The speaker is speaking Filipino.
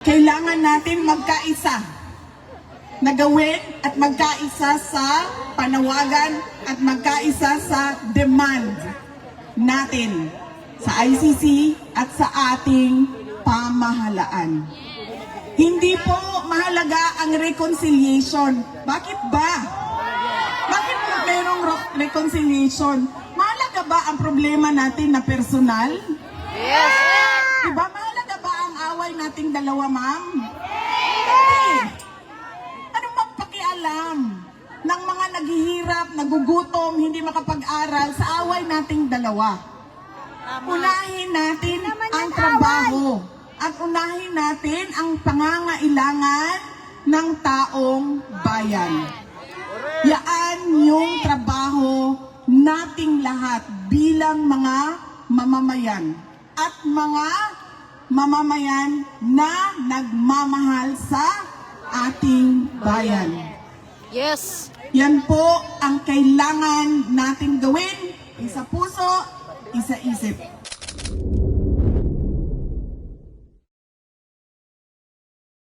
Kailangan natin magkaisa na gawin at magkaisa sa panawagan at magkaisa sa demand natin sa ICC at sa ating pamahalaan. Hindi po mahalaga ang reconciliation. Bakit ba? Bakit po merong ro- reconciliation? Mahalaga ba ang problema natin na personal? Yes! Diba mahalaga away nating dalawa, ma'am? Hindi. Anong magpakialam ng mga naghihirap, nagugutom, hindi makapag-aral sa away nating dalawa? Unahin natin ang trabaho at unahin natin ang pangangailangan ng taong bayan. Yaan yung trabaho nating lahat bilang mga mamamayan at mga mamamayan na nagmamahal sa ating bayan. Yes! Yan po ang kailangan natin gawin. Isa puso, isa isip.